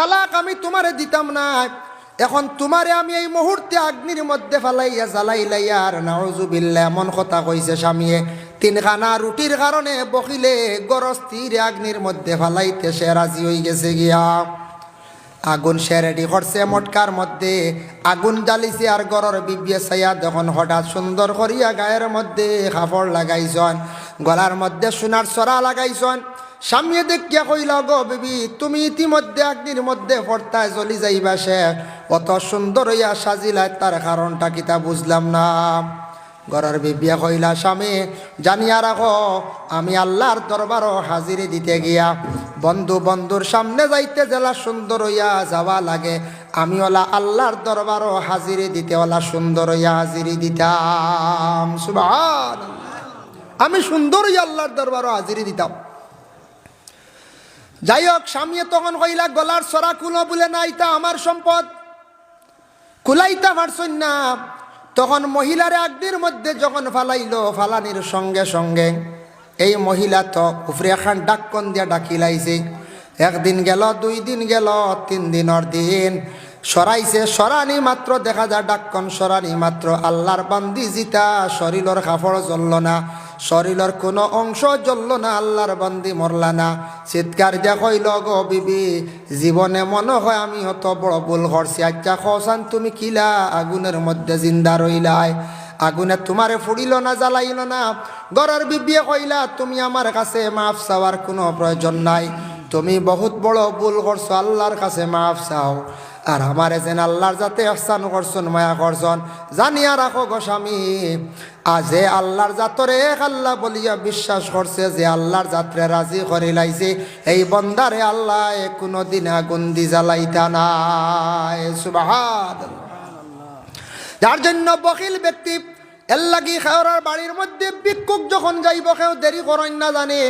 তালাক আমি তোমারে দিতাম না এখন তোমারে আমি এই মুহূর্তে অগ্নির মধ্যে ফালাইয়া জ্বালাইলাইয়া আর নাউজুবিল্লা এমন কথা কইছে স্বামীয়ে তিনখানা রুটির কারণে বকিলে গরস্থির অগ্নির মধ্যে ফালাইতে সে রাজি হয়ে গেছে গিয়া। আগুন সে রেডি করছে মটকার মধ্যে। আগুন জ্বালিছে আর গরর বিবিয়ে সাইয়া যখন হঠাৎ সুন্দর করিয়া গায়ের মধ্যে কাপড় লাগাইছন। গলার মধ্যে সোনার সরা লাগাইছন। সামনে দেখিয়া কইল, গো বিবি, তুমি ইতিমধ্যে অগ্নির মধ্যে পড়তায় চলি যাইবা সে অত সুন্দর হইয়া সাজিলায়, তার কারণটা কিতা বুঝলাম না। গরর বিবিয়া কইলা, স্বামী, জানিয়া রাখো, আমি আল্লাহর দরবারও হাজিরি দিতে গিয়া বন্ধু বন্ধুর সামনে যাইতে জেলা সুন্দর হইয়া যাওয়া লাগে। আমি ওলা আল্লাহর দরবারও হাজিরি দিতে, ওলা সুন্দর হইয়া হাজিরি দিতাম। সুবাহ আমি সুন্দর হইয়া আল্লাহর দরবারও হাজিরি দিতাম। যাই হোক স্বামী তখন কইলা, গলার সরা কুলো বলে না, ইতা আমার সম্পদ। কুলাইতা পারছই না তখন মহিলার আগদির মধ্যে যখন ফালাইলো, ফালানির সঙ্গে সঙ্গে এই মহিলা তো উপরে এখন ডাক্কন দিয়া ডাকিলাইছে। একদিন গেল, দুই দিন গেল, তিন দিনের দিন। সরাইছে, সরানি মাত্র, দেখা যায় ডাক্কন সরানি মাত্র। আল্লাহর বান্দি জিতা, শরীরের কাপড় জ্বলল না। শরীরের কোনো অংশ জ্বলল না, আল্লাহর বান্দি মরলা না। চিৎকার দিয়া কইল, গো বিবি, জীবনে মনে হয় আমি অত বড় ভুল করছি। আচ্ছা খসান তুমি কিলা আগুনের মধ্যে জিন্দা রইলাই। আগুনে তোমারে ফুড়িল না, জ্বালাইল না। গরর বিবিয়ে কইলা, তুমি আমার কাছে মাফ চাওয়ার কোনো প্রয়োজন নাই। তুমি বহুত বড় ভুল করছ, আল্লাহর কাছে মাফ চাও। আর আমারে যেন আল্লাহর যাতে আহসান করছন, মায়া করছন। জানিয়া রাখো গো স্বামী আজে আল্লাহর জাতরে এক আল্লাহ বলিয়া বিশ্বাস করছে, যে আল্লাহর যাত্রে রাজি করে লাইছে, এই বন্দারে আল্লাহ কোনো দিন আগুন দি জ্বালাইতা নাই। সুবাহাদ যার জন্য বকিল ব্যক্তি, এল্লাগি লাগি খেওরার বাড়ির মধ্যে ভিক্ষুক যখন যাইব, কেউ দেরি করেন না জানে।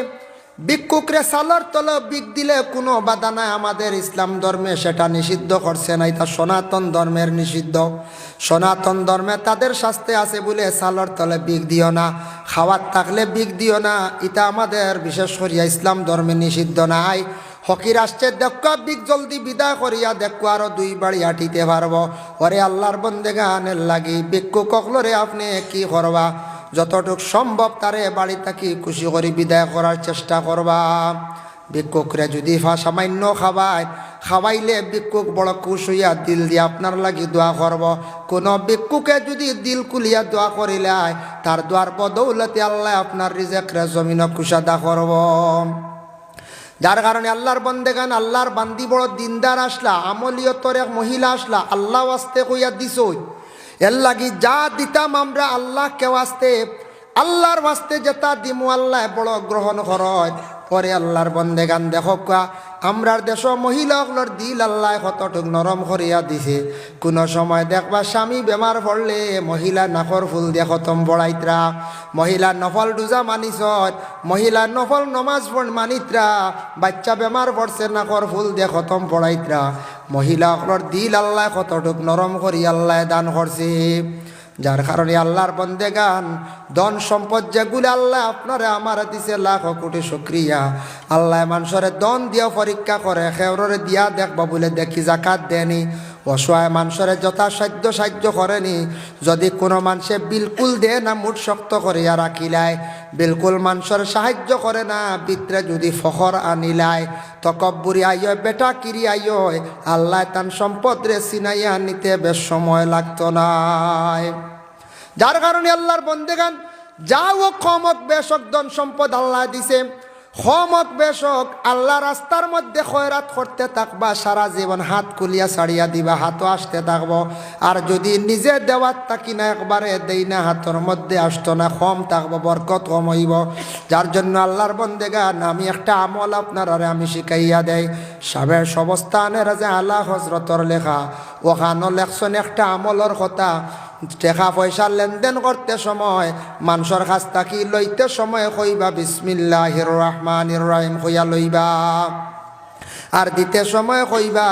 ভিক্ষুকরে সালার তলে বিক দিলে কোনো বাধা নাই, আমাদের ইসলাম ধর্মে সেটা নিষিদ্ধ করছে না এটা সনাতন ধর্মের নিষিদ্ধ। সনাতন ধর্মে তাদের শাস্তি আছে বলে সালর তলে বিক দিও না, খাওয়ার থাকলে বিক দিও না, এটা আমাদের বিশেষ করিয়া ইসলাম ধর্মে নিষিদ্ধ নাই। হকির আসছে, দেখো, বিক জলদি বিদায় করিয়া দেখো, আরও দুই বাড়ি হাঁটিতে পারব। ওরে আল্লাহর বন্দে গানের লাগি ভিক্ষু ককলরে আপনি কি করবা? যতটুক সম্ভব তারে বাড়ি থাকি খুশি করে বিদায় করার চেষ্টা করবা। ভিক্ষুকরে যদি সামান্য খাবায়, খাওয়াইলে ভিক্ষুক বড় খুশ হইয়া দিল দিয়ে আপনার লাগি দোয়া করব। কোনো ভিক্ষুকে যদি দিল কুলিয়া দোয়া করিলে তার দোয়ার বদৌলতে আল্লাহ আপনার রিজেকরে জমিন কুশাদা করব। যার কারণে আল্লাহর বন্দেগান, আল্লাহর বান্দি বড় দিনদার আসলা আমলিয়তর এক মহিলা আসলা, আল্লাহ আসতে কইয়া দিছই এর লাগি যা দিতাম আমরা আল্লাহ কেউ আসতে আল্লাহর বাস্তে যেটা দিমু আল্লাহ বড় গ্রহণ করয় পরে আল্লাহর বন্দেগান দেখো কা আমরার দেশ মহিলাগুলোর দিল আল্লাহ কতটুক নরম করিয়া দিছে। কোনো সময় দেখবা স্বামী বেমার পড়লে মহিলা নাকর ফুল দিয়ে খতম বড়াইত্রা। মহিলা নফল ডুজা মানিস মহিলা নফল নমাজ মানিত্রা। বাচ্চা বেমার পড়ছে নাকর ফুল দিয়ে খতম পড়াইত্রা মহিলাগুলোর দিল আল্লাহ কতটুক নরম করি আল্লাহ দান করছে। যার কারণে আল্লাহর বন্দে গান ধন সম্পদ যেগুলো আল্লাহ আপনারে আমার দিছে লাখ কোটি শুক্রিয়া। আল্লাহ মানুষরে দন দিয়া পরীক্ষা করে খেউরে দিয়া দেখবা বলে দেখি জাকাত দেনি অসহায় মানুষরে যথাসাধ্য সাহায্য করেনি। যদি কোনো মানুষে বিলকুল দে না মুঠ শক্ত করিয়া রাখিলায়। বিলকুল মানুষের সাহায্য করে না। বিত্রে যদি ফখর আনিলায়, তকব্বুরি আইয় বেটা কিরি আইয় আল্লাহ তান সম্পদ রে সিনাইয়া নিতে বেশ সময় লাগত নাই যার কারণে আল্লাহর বন্দেগান, যাও কমক বেশক ধন সম্পদ আল্লাহ দিছে। খমক বেশক, আল্লাহ রাস্তার মধ্যে খয়রাত করতে থাকবা, সারা জীবন হাত কুলিয়া ছাড়িয়া দিবা, হাতও আসতে থাকব। আর যদি নিজে দেওয়ার থাকি না, একবারে দেই না, হাতর মধ্যে আসতো না কম থাকব, বরকত কম হইব। যার জন্য আল্লাহর বন্দেগান আমি একটা আমল আপনার আমি শিখাইয়া দেয় সাবের সবস্থানের যে আল্লাহ হজরতর লেখা, ওখানো লেখছেন একটা আমলর কথা টাকা পয়সা লেনদেন করতে সময়, মানুষের কাছ থাকি লইতে সময় কইবা বিসমিল্লাহ রহমান রহিম কইয়া লইবা। আর দিতে সময় কইবা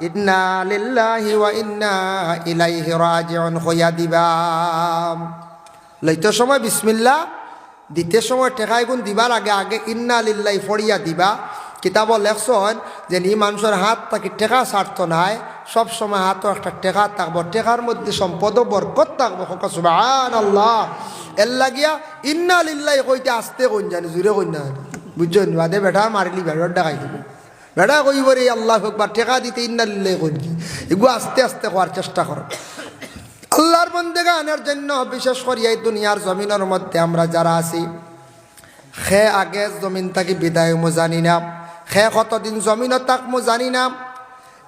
ইন্না লিল্লাহি ওয়া ইন্না ইলাইহি রাজিউন কইয়া দিবা। লইতে সময় বিসমিল্লাহ, দিতে সময় টেকাই গুণ দিবার আগে আগে ইন্না লিল্লাহি ফড়িয়া দিবা। কিতাব লেখছন যে নি মানুষের হাত তাকে টেকা ছাড়তো নাই, সব সময় হাতও একটা টেকা থাকব টেকার মধ্যে সম্পদও বরকত থাকব। আল্লাহ এর লাগিয়া ইন্না লিল্লাই কইতে আসতে কইন জানি জুড়ে কইন না বুঝছেন বাদে বেটা মারিলি বেড়ার ডাকাই দিবে বেটা কইব রে আল্লাহ একবার টেকা দিতে ইন্না লিল্লাই কইন এগুলো আস্তে আস্তে করার চেষ্টা করো আল্লাহর বন্দেগানের জন্য বিশেষ করে এই দুনিয়ার জমিনের মধ্যে আমরা যারা আছি খে আগে জমিন থাকি বিদায় মো জানি না। খে কতদিন জমিনত তাক মো জানি না।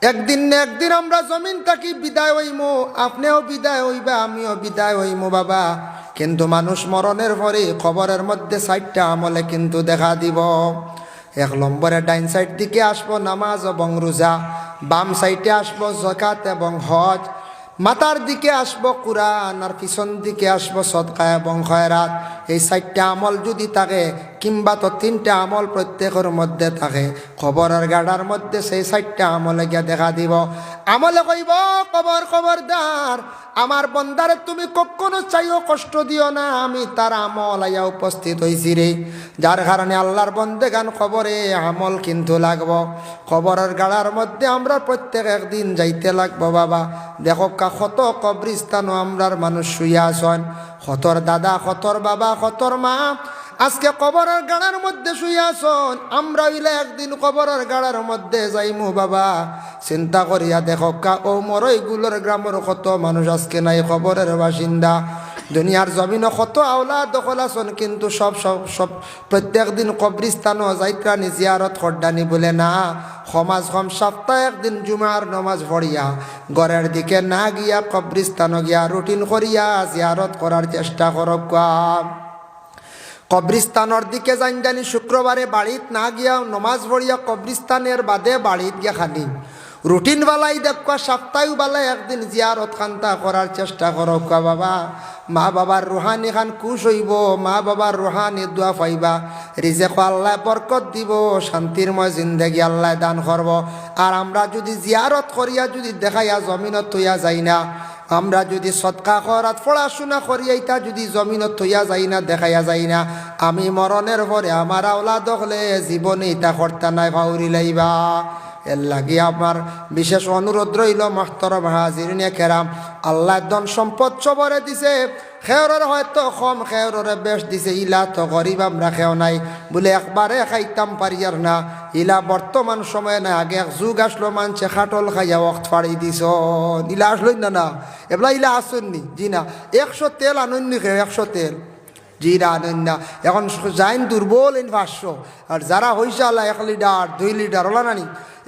একদিন না একদিন আমরা জমিন থাকি, বিদায় হইমো। আপনিও বিদায় হইবা, আমিও বিদায় হইমো বাবা। কিন্তু মানুষ মরণের পরে খবরের মধ্যে সাইডটা আমলে কিন্তু দেখা দিব। এক নম্বরে ডাইন সাইড দিকে আসব, নামাজ এবং রোজা। বাম সাইডে আসব জকাত এবং হজ। মাথার দিকে আসব, কোরআন। আর পিছন দিকে আসব, সদকা এবং খয়রাত। এই চারটা আমল যদি থাকে কিংবা তো তিনটা আমল প্রত্যেকের মধ্যে থাকে। খবরের গাড়ার মধ্যে সেই চারটা আমলে গিয়া দেখা দিব। আমলে কইব, কবর, খবরদার, আমার বন্দারে তুমি কখনো চাইও কষ্ট দিও না, আমি তার আমল আইয়া উপস্থিত হয়েছি রে। যার কারণে আল্লাহর বন্দে গান খবরে আমল কিন্তু লাগবো। খবরের গাড়ার মধ্যে আমরা প্রত্যেক একদিন যাইতে লাগবো, বাবা। দেখো কা, কত কবরিস্তানও আমরার মানুষ শুয়ে আসন কতর দাদা, কতর বাবা, কতর মা আজকে কবরের গাড়ার মধ্যে আসন আমরা হইলে একদিন কবরের গাড়ার মধ্যে যাইমু বাবা। চিন্তা করিয়া দেখো কা ও মরইগুলোর গ্রামের কত মানুষ আজকে নাই খবরের বাসিন্দা। দুনিয়ার জমিন কত আওলা দখল আসন কিন্তু সব সব সব প্রত্যেক দিন কবরিস্তানও যাইত্রানি জিয়ারত খড্ডানি বলে না। সমাজ কম সপ্তাহে একদিন জুমার নমাজ পড়িয়া গড়ের দিকে না গিয়া কবরিস্তানও গিয়া রুটিন করিয়া জিয়ারত করার চেষ্টা করব কাম কবরিস্তানের দিকে যান জানি শুক্রবারে বাড়িত না গিয়া নমাজ পড়িয়া কবরিস্তানের বাদে বাড়িত গিয়া খানি রুটিন বালাই দেখুয়া সপ্তাহ বালাই একদিন জিয়ারত খান্তা করার চেষ্টা করক বাবা, মা বাবার রুহানি খান খুশ হইব, মা বাবার রুহানি দোয়া পাইবা। রিজেক আল্লাহ বরকত দিব শান্তিরময় জিন্দেগি আল্লাহ দান করব আর আমরা যদি জিয়ারত করিয়া যদি দেখাইয়া জমিনত থইয়া যাই না আমরা যদি সৎকা করাত পড়াশোনা করিয়াইতা যদি জমিনত থইয়া যাই না, দেখাইয়া যাই না, আমি মরণের পরে আমার আওলা দখলে জীবনে এটা কর্তা নাই ভাউরি লাইবা। এর লাগি আমার বিশেষ অনুরোধ রইল মাস্তরম হাজিরিনে কেরাম আল্লাহ দন সম্পদ চবরে দিছে, খেয়রের হয়তো কম খেয়রের বেশ দিছে, ইলা তো গরিব আমরা খেও নাই। বলে একবারে খাইতাম পারিয়ার না, ইলা বর্তমান সময়ে না আগে এক যুগ আসলো, মানছে খাটল খাইয়া অক্ত ফাড়ি দিছ। ইলা আসলো না না? এবলা ইলা আসুননি? জি না, একশো তেল আনন্নি খেয়ে একশো তেল। জিরা আনন্যা এখন যাইন দুর্বল ইন পাঁচশো আর যারা হয়েছে আল্লাহ এক লিটার, দুই লিটার, ওলা নানি।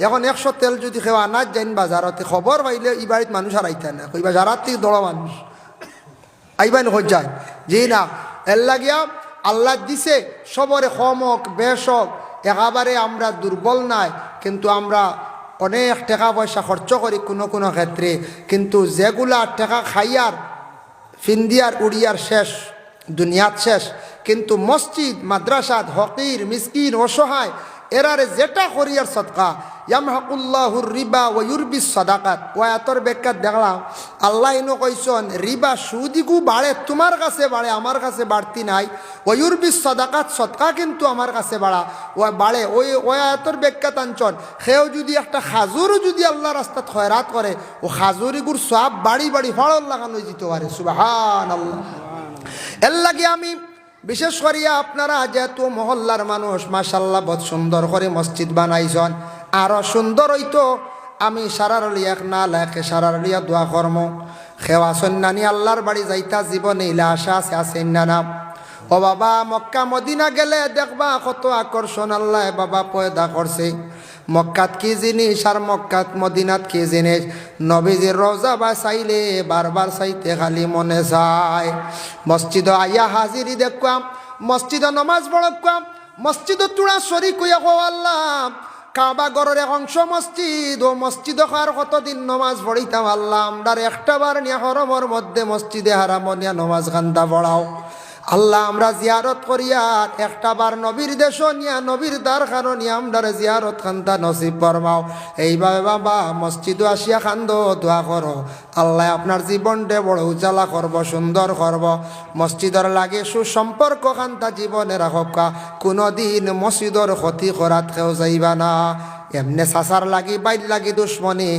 এখন একশো তেল যদি খেওয়া না যাইন বাজারতে, খবর পাইলে ই বাড়িত মানুষ আর আইতে না। কইবা যারার থেকে দড়া মানুষ। আইবান যায়। জি না, এর লাগিয়া আল্লাহ দিছে, সবরে হমক বেশক, একেবারে আমরা দুর্বল নাই, কিন্তু আমরা অনেক টাকা পয়সা খরচ করি কোনো কোনো ক্ষেত্রে। কিন্তু যেগুলা টাকা খাইয়ার, ফিন্দিয়ার, উড়িয়ার শেষ। দুনিয়াত শেষ। কিন্তু মসজিদ মাদ্রাসাত হকির, মিসকিন, অসহায়, এরারে যেটা করিয়ার সৎকা ইয়ামহাকুল্লাহুর রিবা ও ইউরবিস সদাকাত। ও এতর বেকার দেখলাম, আল্লাহ ইনো কইসন রিবা সুদিকু বাড়ে, তোমার কাছে বাড়ে, আমার কাছে বাড়তি নাই। ও ইউরবিস সদাকাত সৎকা কিন্তু আমার কাছে বাড়া, ও বাড়ে। ওই ও এতর বেকাত আঞ্চন সেও যদি একটা খাজুরও যদি আল্লাহ রাস্তাত খয়রাত করে, ও খাজুরিগুর সব বাড়ি বাড়ি ফাড়ল লাগানো যেতে পারে। সুবাহান আল্লাহ এর লাগে আমি বিশেষ করিয়া আপনারা যেহেতু মহল্লার মানুষ মাসাল্লাহ বহুত সুন্দর করে মসজিদ বানাইছন। আরও সুন্দর হইতো, আমি সারারলি এক না লেখে সারারলিয়া দোয়া কর্ম। খেওয়া সন্ন্যানি আল্লাহর বাড়ি যাইতা জীবনে ইলা আশা আছে ও বাবা, মক্কা, মদিনা গেলে দেখবা কত আকর্ষণ, আল্লাহ বাবা পয়দা করছে। মক্কাত কি জিনিস আর মক্কাত মদিনাত কি জিনিস? নবীজির রোজা বা চাইলে বারবার চাইতে খালি মনে চায়। মসজিদ আইয়া হাজিরি দেখুয়াম মসজিদ নমাজ পড়কুয়াম মসজিদ তুড়া শরিক হইয়া কো আল্লাহ কাবা গড়ের এক অংশ মসজিদ ও মসজিদ কতদিন নমাজ পড়িতাম আল্লাহ আমরার একটা বার নিয়ে হরমর মধ্যে মসজিদে হারাম নিয়ে নমাজ খান্দা পড়াও আল্লাহ আমরা জিয়ারত করিয়া একটা বার নবীর দেশ নিয়া, নবীর দ্বার খানো আমরা জিয়ারত খান্তা নসিব ফরমাও। এইভাবে বাবা মসজিদও আসিয়া খান্দ, দোয়া করো। আল্লাহ আপনার জীবনটে বড় উজালা করব, সুন্দর করব। মসজিদর লাগে সুসম্পর্ক খান্তা জীবনে রাখকা কোনোদিন মসজিদর ক্ষতি করাত কেউ যাইবা না। এমনি সাসার লাগি, বাইর লাগি দুশ্মনী,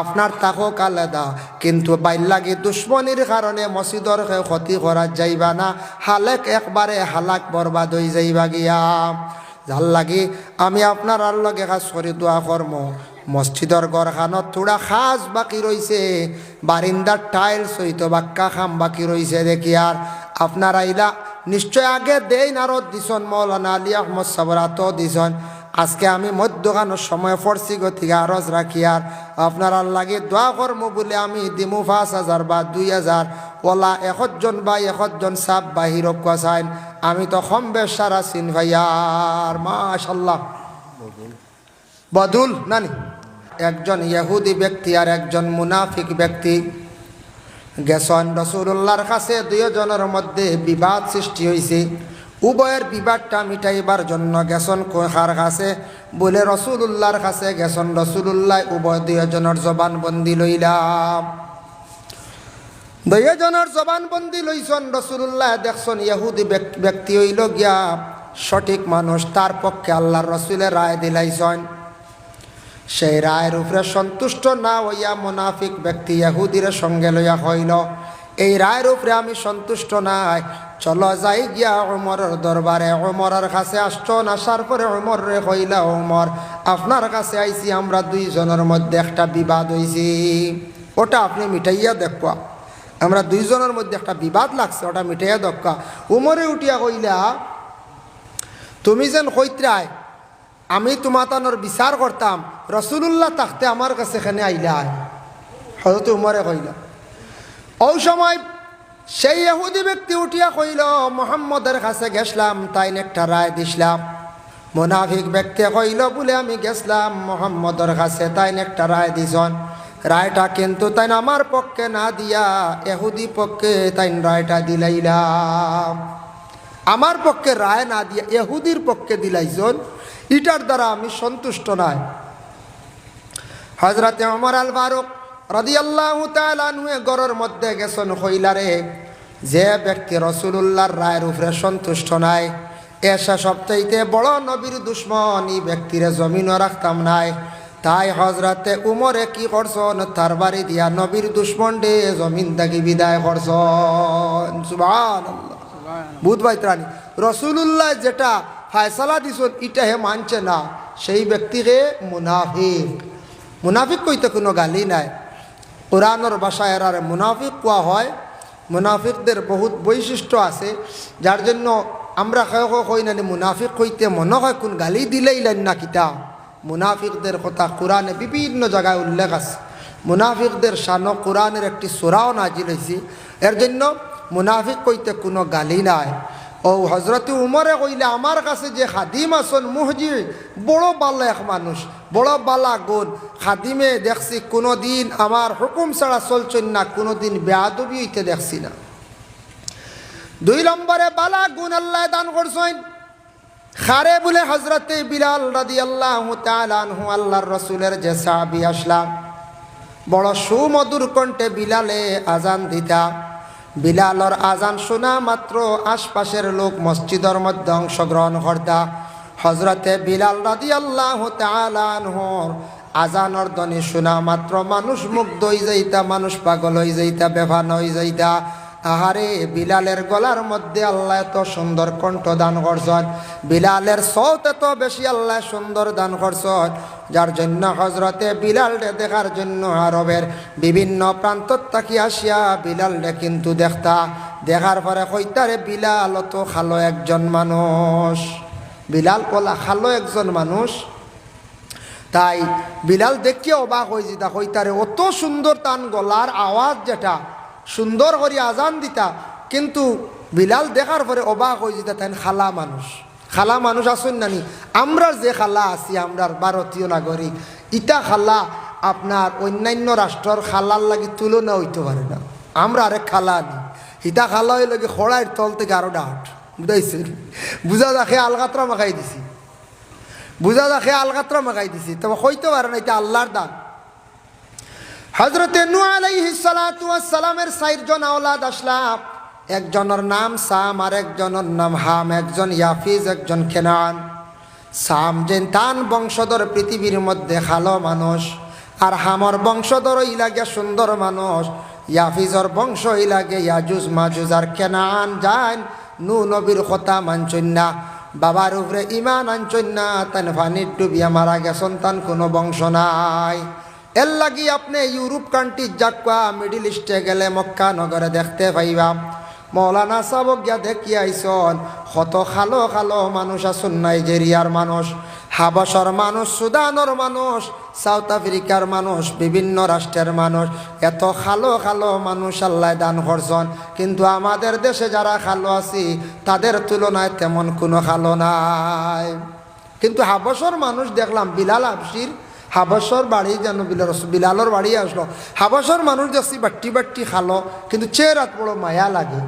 আপনার তাকক আলাদা কিন্তু বাইর লাগি দুশ্মনির কারণে মসজিদর ক্ষতি করা যাইবা না। হালেক একবারে হালাক বরবাদ হয়ে যাইবা গিয়া। যার লাগি আমি আপনার আর লগে কাজ করি, দোয়া কর্ম। মসজিদর গড়খানত থোড়া খাস বাকি রইছে। বারিন্দার টাইলস হইতো বাক্কা খাম বাকি রইছে দেখি আর। আপনার আইলা নিশ্চয় আগে দেই নারদ দিছন, মৌলানা আলী আহমদ সাবরাত দিছন। আজকে আমি মধ্যখানোর সময় পড়ছি গতিকে আরজ রাখি আর। আপনার লাগে দোয়া কর্ম বলে আমি দিমু পাঁচ হাজার বা দুই হাজার। ওলা একজন বা একজন সাপ বা হিরক চাইন আমি তো কম বেশ সারা চিন ভাইয়ার মাশাল্লাহ। বদুল নানি। একজন ইহুদি ব্যক্তি আর একজন মুনাফিক ব্যক্তি। গেছন রসুল্লাহর কাছে দুইজনের মধ্যে বিবাদ সৃষ্টি হয়েছে উভয়ের বিবাদটা মিটাইবার জন্য গেছন কার কাছে বলে রসুল্লাহর কাছে গেছন রসুল্লাহ উভয় দুইজনের জবানবন্দি লইলাম। দুইজনের জবানবন্দি লইছন রসুল্লাহ দেখছন ইহুদি ব্যক- ব্যক্তি হইল গিয়া সঠিক মানুষ, তার পক্ষে আল্লাহর রসুলের রায় দিলাইছন। সেই রায়ের উপরে সন্তুষ্ট না হইয়া মুনাফিক ব্যক্তি ইহুদির সঙ্গে লইয়া হইল। এই রায়ের উপরে আমি সন্তুষ্ট নাই। চলো যাই গিয়া ওমরের দরবারে। ওমরের কাছে আসছন আসার পরে ওমর রে হইলা ওমর আপনার কাছে আইছি, আমরা দুইজনের মধ্যে একটা বিবাদ হইছি। ওটা আপনি মিটাইয়া দেখবা। আমরা দুইজনের মধ্যে একটা বিবাদ লাগছে, ওটা মিটাইয়া দেখা উমরে উঠিয়া কইলা, তুমি যেন কইত্রায় আমি তোমাতানোর বিচার করতাম রসুল্লাহ থাকতে আমার কাছে এখানে আইলা হয়তো উমরে কইলা ওই সময় সেই ইহুদি ব্যক্তি উঠিয়া কইল মোহাম্মদের কাছে গেছলাম তাই একটা রায় দিছিলাম মোনাফিক ব্যক্তি কইল বলে আমি গেছলাম মোহাম্মদের কাছে তাই একটা রায় দিছন রায়টা কিন্তু তাই আমার পক্ষে না দিয়া এহুদি পক্ষে তাই রায়টা দিলাইলাম। আমার পক্ষে রায় না দিয়া এহুদির পক্ষে দিলাইছন ইটার দ্বারা আমি সন্তুষ্ট নাই। হজরতে অমর আল ফারুক রদিয়াল্লাহ তালুয়ে গড়ের মধ্যে গেছেন হইলারে যে ব্যক্তি রসুল্লাহর রায়ের উপরে সন্তুষ্ট নাই এসা সপ্তাহিতে বড় নবীর দুশ্মন এই ব্যক্তিরে জমিনও রাখতাম নাই। তাই হজরতে উমরে কি করছন? তার বাড়ি দিয়া নবীর দুশ্মন ডে জমিন থাকি বিদায় করছন। সুবান বুধ বাইত্রানি রসুল্লাহ যেটা ফায়সালা দিছন ইটা হে মানছে না। সেই ব্যক্তিকে মুনাফিক। মুনাফিক কইতে কোনো গালি নাই। কোরআনর ভাষায় এরার মুনাফিক কোয়া হয়। মুনাফিকদের বহুত বৈশিষ্ট্য আছে, যার জন্য আমরা কেউ কই না মুনাফিক কইতে মনে হয় কোন গালি দিলেই লাইন না কিতা। মুনাফিকদের কথা কোরআনে বিভিন্ন জায়গায় উল্লেখ আছে। মুনাফিকদের শানো কোরআনের একটি সোরাও নাজিল হয়েছে এর জন্য মুনাফিক কইতে কোনো গালি নাই। ও হজরত উমরে কইলে, আমার কাছে যে খাদিম আসন মুহজি বড় বালা এক মানুষ, বড় বালা গুণ খাদিমে দেখছি কোনো দিন আমার হুকুম ছাড়া চলছেন না কোনো দিন বেয়াদবি হইতে দেখছি না। দুই নম্বরে বালা গুণ আল্লাহ দান করছেন। খারে বলে হজরতে বিলাল রাদি আল্লাহ তালু আল্লাহর রসুলের যে সাহাবি আসলাম, বড় সুমধুর কণ্ঠে বিলালে আজান দিতা। বিলালর আজান শোনা মাত্র আশপাশের লোক মসজিদের মধ্যে অংশগ্রহণ করতা হজরতে বিলাল রাদি আল্লাহ তালানহর আজানর ধ্বনি শোনা মাত্র মানুষ মুগ্ধ হয়ে যাইতা, মানুষ পাগল হয়ে যাইতা বেফান হয়ে যাইতা। আহারে, বিলালের গলার মধ্যে আল্লাহ এত সুন্দর কণ্ঠ দান করছেন। বিলালের সৌত এত বেশি আল্লাহ সুন্দর দান করছেন। যার জন্য হজরতে বিলালরে দেখার জন্য আরবের বিভিন্ন প্রান্ত তাকি আসিয়া বিলালরে কিন্তু দেখতা। দেখার পরে কইতারে, বিলাল তো খালো একজন মানুষ। বিলাল কলা খালো একজন মানুষ? তাই বিলাল দেখিয়ে অবাক হয়ে যেতা। কইতারে, অত সুন্দর তান গলার আওয়াজ যেটা, সুন্দর করে আজান দিতা। কিন্তু বিলাল দেখার পরে অবাক হয়ে যেতা তাই খালা মানুষ। খালা মানুষ আসুন নানি? আমরা যে খালা আছি, আমরার ভারতীয় নাগরিক। ইটা খালা আপনার অন্যান্য রাষ্ট্রর খালার লাগি তুলনা হইতে পারে না। আমরা আরেক খালা আনি। হিতা খালা হইল কি খড়াইর তল থেকে আরও ডাট বুঝাইছে? বুঝা দেখে আলগাত্রা মাখাই দিছি। বুঝা দেখে আলগাত্রা মাখাই দিছি। তবে হইতে পারে না এটা আল্লাহর দান। হজরতে নু আলাইহিস সালাতু ওয়াস সালামের চারজন আওলাদ আসলাম। একজনের নাম সাম আর একজনের নাম হাম, একজন ইয়াফিজ, একজন কেনান সাম যে তান বংশধর পৃথিবীর মধ্যে খালো মানুষ, আর হামর বংশধর ইলাগে সুন্দর মানুষ। ইয়াফিজর বংশ ইলাগে ইয়াজুজ মাজুজ, আর কেনান যান নু নবীর কথা মানছন না বাবার উপরে ইমান আনছন না তান ফানির ডুবিয়া মারা গেছন তান কোনো বংশ নাই। এর লাগি আপনি ইউরোপ কান্ট্রি যাকুয়া মিডিল ইস্টে গেলে মক্কা নগরে দেখতে পাইবা। মৌলানা সাবক গিয়া দেখি আইসন কত খালো খালো মানুষ আসুন নাইজেরিয়ার মানুষ, হাবসর মানুষ, সুদানর মানুষ, সাউথ আফ্রিকার মানুষ, বিভিন্ন রাষ্ট্রের মানুষ, এত খালো খালো মানুষ আল্লাহ দান করছেন। কিন্তু আমাদের দেশে যারা খালো আছি, তাদের তুলনায় তেমন কোনো খালো নাই। কিন্তু হাবসর মানুষ দেখলাম, বিলাল আবসির হাবসর বাড়ি যেন বিলাল বিলালর বাড়ি আসলো। হাবসর মানুষ দেখছি বাট্টি বাট্টি খালো, কিন্তু চেহারাত বড় মায়া লাগে।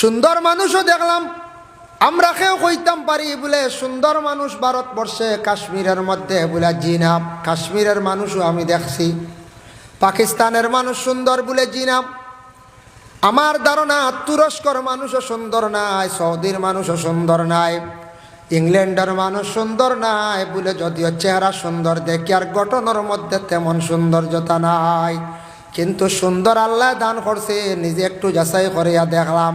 সুন্দর মানুষও দেখলাম, আমরা কেউ কইতাম পারি বলে, সুন্দর মানুষ ভারতবর্ষে, কাশ্মীরের মধ্যে বলে জিনাম কাশ্মীরের মানুষও আমি দেখছি। পাকিস্তানের মানুষ সুন্দর বলে জিনাম আমার ধারণা তুরস্কর মানুষও সুন্দর নাই, সৌদির মানুষও সুন্দর নাই। ইংল্যান্ডের মানুষ সুন্দর নাই, বলে যদিও চেহারা সুন্দর, দেখি আর গঠনের মধ্যে তেমন সৌন্দর্যতা নাই। কিন্তু সুন্দর আল্লাহ দান করছে, নিজে একটু যাচাই করিয়া দেখলাম,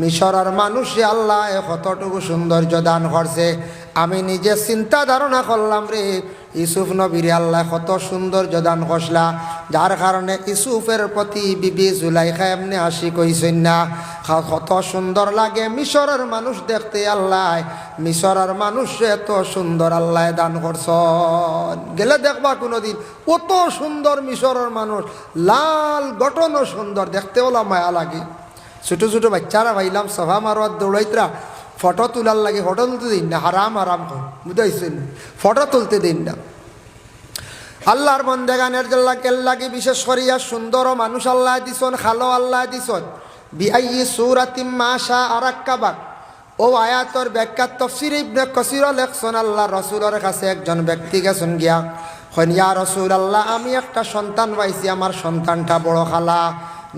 মিশরের মানুষই আল্লাহ কতটুকু সৌন্দর্য দান করছে। আমি নিজে চিন্তা ধারণা করলাম রে ইসুফ নবীর আল্লাহ কত সুন্দর দান করসলা যার কারণে ইসুফের প্রতি বিবি জুলাইখা এমনি আসি কইছেন না। কত সুন্দর লাগে মিশরের মানুষ দেখতে আল্লাহ। মিশরের মানুষ এত সুন্দর আল্লাহ দান করছন। গেলে দেখবা কোনোদিন কত সুন্দর মিশরের মানুষ, লাল গঠনও সুন্দর, দেখতে ওলা মায়া লাগে ছোট ছোট বাচ্চারা ভাইলাম, সভা মারোয়ার দৌড়াইতরা ফটো তোলার লাগে, ফটো তুলতে দিন না, হারাম হারাম কর বুঝাইছেন ফটো তুলতে দিন না। আল্লাহর বন্দেগানের জল্লা কেল্লাকে বিশেষ করিয়া সুন্দর মানুষ আল্লাহ দিছন, খালো আল্লাহ দিছন। বিআই সুরাতিম মাশা আরাক্কাবাক ও আয়াতর ব্যাখ্যা তফসির ইবনে কসির লেখছন আল্লাহ রসুলের কাছে একজন ব্যক্তি গেছেন গিয়া হইয়া রসুল আল্লাহ আমি একটা সন্তান পাইছি, আমার সন্তানটা বড় খালা।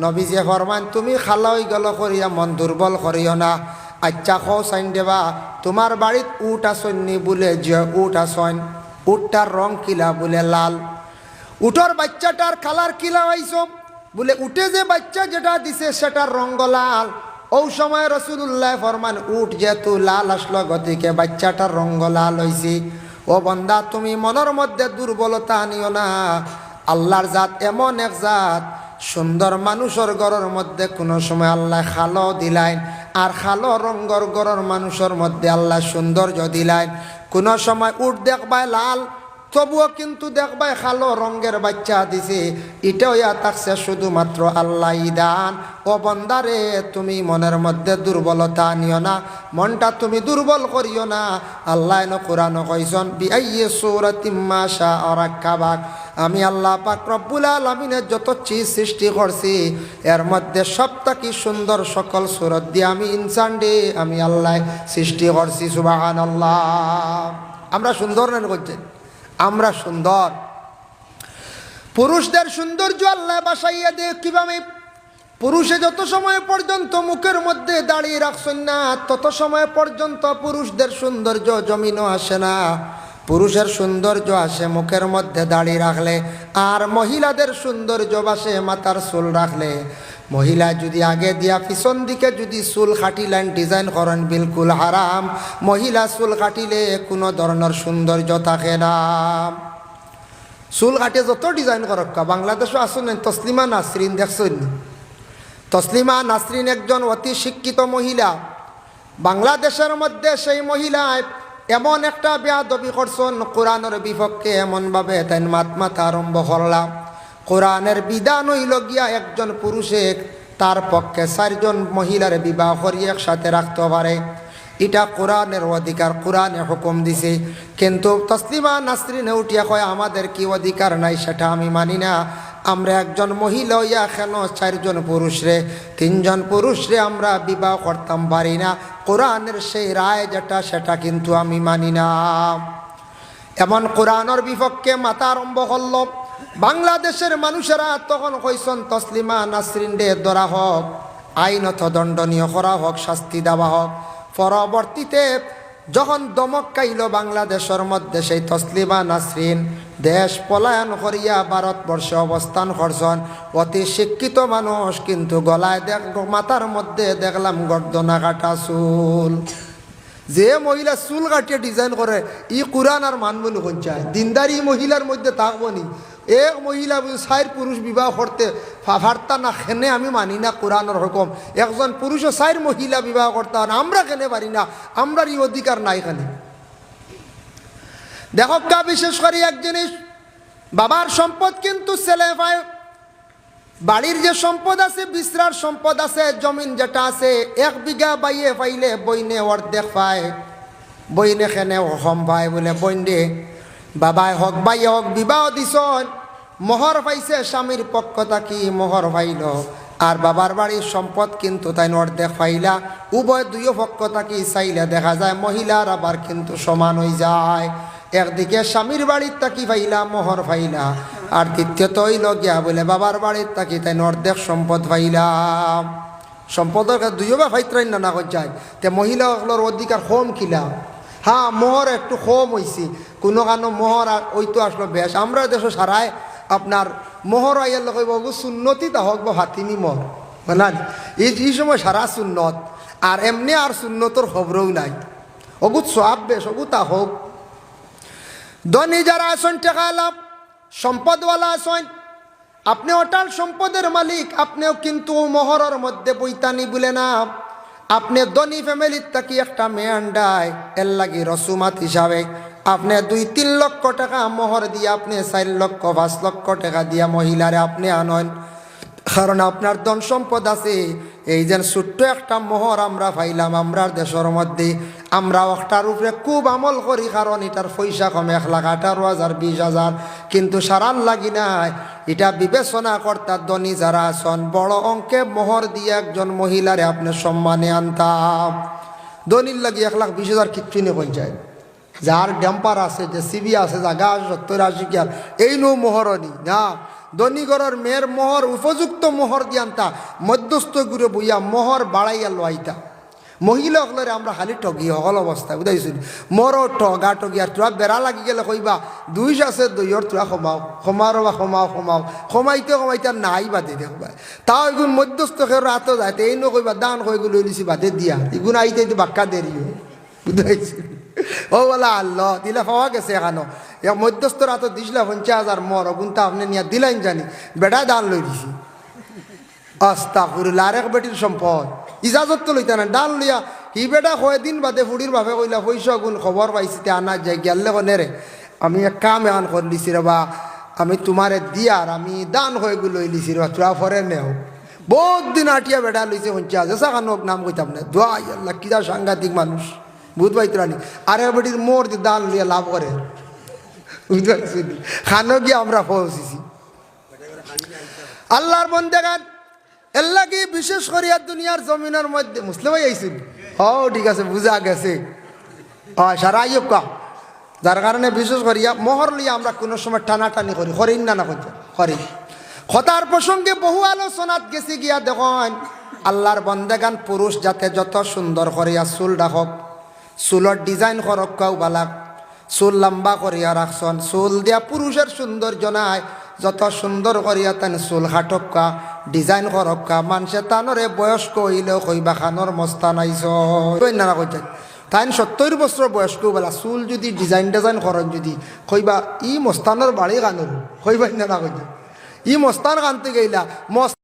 নবীজে ফরমান তুমি খালা হয়ে গেল করিয়া মন দুর্বল করিও না। আচ্ছা খো সাইন দেবা, তোমার বাড়িত উট আসননি বলে, যে উট আসন, উটটার রং কিলা বলে লাল। উটর বাচ্চাটার কালার কিলা হয়েছ বলে উঠে যে বাচ্চা যেটা দিছে সেটার রঙ্গ লাল। ও সময় রসুল্লাহ ফরমান উঠ যেহেতু লাল আসলো, গতিকে বাচ্চাটার রঙ্গ লাল হয়েছে ও বন্দা, তুমি মনের মধ্যে দুর্বলতা আনিও না। আল্লাহর জাত এমন এক জাত সুন্দর মানুষের গড়ের মধ্যে কোনো সময় আল্লাহ খালো দিলাইন আর খালো রঙ্গর গড়ের মানুষের মধ্যে আল্লাহ সৌন্দর্য দিলাইন কোনো সময় উঠ দেখবায় লাল, তবুও কিন্তু দেখবাই খালো রঙ্গের বাচ্চা দিছে। এটাও ইয়া থাকছে শুধুমাত্র আল্লাহ দান। ও বন্দারে, তুমি মনের মধ্যে দুর্বলতা নিও না, মনটা তুমি দুর্বল করিও না। আল্লাহ কোরআন কইসন বিআইয়ে সূরাতিম্মা শা আরাক্কাবাক আমি আল্লাহ পাক রব্বুল আলমিনের যত চিজ সৃষ্টি করছি, এর মধ্যে সবথেকে সুন্দর সকল সুরত দিয়ে আমি ইনসান ডে আমি আল্লাহ সৃষ্টি করছি সুবাহান আল্লাহ আমরা সুন্দর নেন করছেন আমরা সুন্দর। পুরুষদের সৌন্দর্য আল্লাহ বাসাইয়া দে কীভাবে? পুরুষে যত সময় পর্যন্ত মুখের মধ্যে দাঁড়িয়ে রাখছেন না, তত সময় পর্যন্ত পুরুষদের সৌন্দর্য জমিনও আসে না। পুরুষের সৌন্দর্য আসে মুখের মধ্যে দাঁড়িয়ে রাখলে, আর মহিলাদের সৌন্দর্য বাসে মাথার চুল রাখলে। মহিলা যদি আগে দিয়া পিছন দিকে যদি চুল কাটিলেন ডিজাইন করেন, বিলকুল হারাম। মহিলা চুল কাটিলে কোনো ধরনের সৌন্দর্য থাকে না। চুল কাটে যত ডিজাইন করক বাংলাদেশও আসুন তসলিমা নাসরিন দেখছেন? তসলিমা নাসরিন একজন অতি শিক্ষিত মহিলা। বাংলাদেশের মধ্যে সেই মহিলায় এমন একটা বেয়াদবি করছেন কোরআনের বিপক্ষে এমনভাবে তাই মাত মাথা আরম্ভ করলাম। কোরআনের বিধান হইল গিয়া একজন পুরুষে তার পক্ষে চারজন মহিলার বিবাহ করি একসাথে রাখতে পারে। এটা কোরআনের অধিকার, কোরআনে হুকুম দিছে। কিন্তু তসলিমা নাসরিনে উঠিয়া কয়, আমাদের কি অধিকার নাই সেটা আমি মানি না। আমরা একজন মহিলা হইয়া কেন চারজন পুরুষ রে? তিনজন পুরুষ রে আমরা বিবাহ করতাম পারি না। কোরআনের সেই রায় যেটা, সেটা কিন্তু আমি মানি না। এমন কোরআনের বিপক্ষে মাথা আরম্ভ করল। বাংলাদেশের মানুষেরা তখন কইসন, তসলিমা নাসরিন ডে ধরা হোক। আইনত দণ্ডনীয় করা হোক, শাস্তি দেওয়া হোক। পরবর্তীতে যখন দমক কাইল বাংলাদেশের মধ্যে সেই তসলিমা নাসরিন দেশ পলায়ন করিয়া ভারতবর্ষে অবস্থান করছেন, অতি শিক্ষিত মানুষ, কিন্তু গলায় দেখ, মাথার মধ্যে দেখলাম গর্দনা কাটা চুল। যে মহিলা চুল কাটিয়ে ডিজাইন করে, ই কোরআন আর মানবো নি চায় দিনদারি মহিলার মধ্যে থাকব এক মহিলা চার পুরুষ বিবাহ করতে ফার্তা না খেনে আমি মানি না কোরআনের হুকুম। একজন পুরুষও চার মহিলা বিবাহ করতে হয় আমরা কেনে পারি না আমরার এই অধিকার নাই এখানে দেখক গা বিশেষ করে এক জিনিস বাবার সম্পদ কিন্তু ছেলে পায় বাড়ির যে সম্পদ আছে বিশ্রার সম্পদ আছে, জমিন যেটা আছে, এক বিঘা বাইয়ে পাইলে বইনে অর্ধেক পায়, বইনে খেনে হম পায় বলে, বইনে বাবাই হক বাই হক, বিবাহ দিছন। মোহর পাইছে স্বামীর পক্ষ থাকি মোহর পাইল। আর বাবার বাড়ির সম্পদ কিন্তু তাই অর্ধেক পাইলা। উভয় দুইও পক্ষ থাকি চাইলে দেখা যায় মহিলার আবার কিন্তু সমান হয়ে যায়। একদিকে স্বামীর বাড়ির তাকি পাইলা, মোহর পাইলা। আর দ্বিতীয়ত হইল গিয়া বলে বাবার বাড়ির তাকি তাই অর্ধেক সম্পদ পাইলাম সম্পদের দুইও বা ফাইত্রাই না না যায় তে মহিলাগুলোর অধিকার কম খিলা হ্যাঁ মোহর একটু কম হয়েছে কোনো কানো মোহর আর ওই তো আসলো বেশ। আমরা দেশে সারায় আপনার মোহর আইয়ার লোক সুন্নতি তা হোক বা হাতিনি মোহর। বুঝলেন? এই সময় সারা সুন্নত, আর এমনি আর সুন্নতর খবরও নাই। অগুত সব বেশ, অগুত তা হোক। ধনী যারা আসন টাকা লাভ, সম্পদওয়ালা আসন আপনি অটাল সম্পদের মালিক, আপনিও কিন্তু মোহরের মধ্যে বইতানি বলে না। আপনি ধনী ফ্যামিলির থাকি একটা মেয়ে আন্ডায়, এর লাগি রসুমাত হিসাবে। আপনি দুই তিন লক্ষ টাকা মোহর দিয়ে আপনি চার লক্ষ, পাঁচ লক্ষ টাকা দিয়া মহিলারে আপনি আনন। কারণ আপনার ধন সম্পদ আছে। এই যে ছোট্ট একটা মোহর আমরা পাইলাম আমরার দেশের মধ্যে, আমরা একটার উপরে খুব আমল করি, কারণ এটার পয়সা কমে, এক লাখ আঠারো হাজার, বিশ হাজার। কিন্তু সারার লাগি নাই। এটা বিবেচনা কর্তার ধনী যারা আছেন, বড় অঙ্কে মোহর দিয়ে একজন মহিলারে আপনি সম্মানে আনতাম। ধনীর লাগি এক লাখ বিশ হাজার কিচ্ছু হয়ে যায়? যার ড্যাম্পার আছে, যে সিবি আছে জাগা আছে সত্তর আশি কিয়ার এই নো মোহরনি না। দনিগরের মেয়ের মোহর, উপযুক্ত মোহর দিয়ান্তা মধ্যস্থ গুরে বইয়া মোহর বাড়াইয়া লোয়াইতা মহিলা সকলের আমরা খালি ঠগি সকল অবস্থা বুঝাইছো মোর ঠগা ঠগি আর তোরা বেড়া লাগি গেলে কইবা, দুই আছে দুইর তোরা কমাও কমাও বা কমাও কমাও কমাইতে কমাইতে নাই বাদে দেখবা তাও এগুন মধ্যস্থ খেয়ে রাতো যাইতে, এই নকইবা দান কই গুলো লিছি বাদে দিয়া। এগুন আইতে বাক্কা দেরিও বুঝাইছি ও বলা আল্লাহ, দিলে পাওয়া গেছে এখানো। এক মধ্যস্থ রাত দিছিলা পঞ্চাশ হাজার মর গুনতা আপনি নিয়ে দিলেন জানি বেটা দান লই দিছি। আস্তা ফুরিল আরেক বেটির সম্পদ। ইজাজত তো লইতে না ডাল লইয়া হি বেটা কয়, দিন বাদে ফুড়ির ভাবে কইলা পয়সা গুণ খবর পাইছি, তে আনা যাই গেলে কনে রে আমি এক কাম এখন করে লিছি রে বা আমি তোমারে দিয়ার আমি দান হয়ে গু লই লিছি রে তোরা ফরে নেও বহুত দিন আটিয়া বেটা লইছে পঞ্চাশ এসা খানোক নাম কইতাম না? দোয়া আল্লাহ কিরা সাংঘাতিক মানুষ। বুধ পাইতরানি আরে বেটির মোর দান লিয়া লাভ করে বুঝতে পারছি খানো গিয়ে আমরা পৌঁছেছি আল্লাহর বন্দেগান এল্লা কি বিশেষ করিয়া দুনিয়ার জমিনের মধ্যে মুসলিম আইসিন ও ঠিক আছে, বুঝা গেছে। ও সারা আইব কা যার কারণে বিশেষ করিয়া মোহর লিয়া আমরা কোনো সময় টানাটানি করি, করিন না না করি। কথার প্রসঙ্গে বহু আলোচনাত গেছি গিয়া দেখুন, আল্লাহর বন্দেগান পুরুষ যাতে যত সুন্দর করিয়া চুল রাখক চুলর ডিজাইন করক কাউ বালাক, চুল লম্বা করিয়া রাখছন চুল দিয়া পুরুষের সৌন্দর্য নাই, যত সুন্দর করিয়া তেন চুল হাটক্কা ডিজাইন করক্কা মানুষে তানরে বয়স্ক হইলে কইবা খানোর মস্তা নাইছ কই কইতেন তাইন সত্তর বছর বয়স্ক বেলা চুল যদি ডিজাইন ডিজাইন করেন যদি কইবা ই মস্তানোর বাড়ি গানোর কইবা না যায় ই মস্তান গানতে গেইলা, মস্ত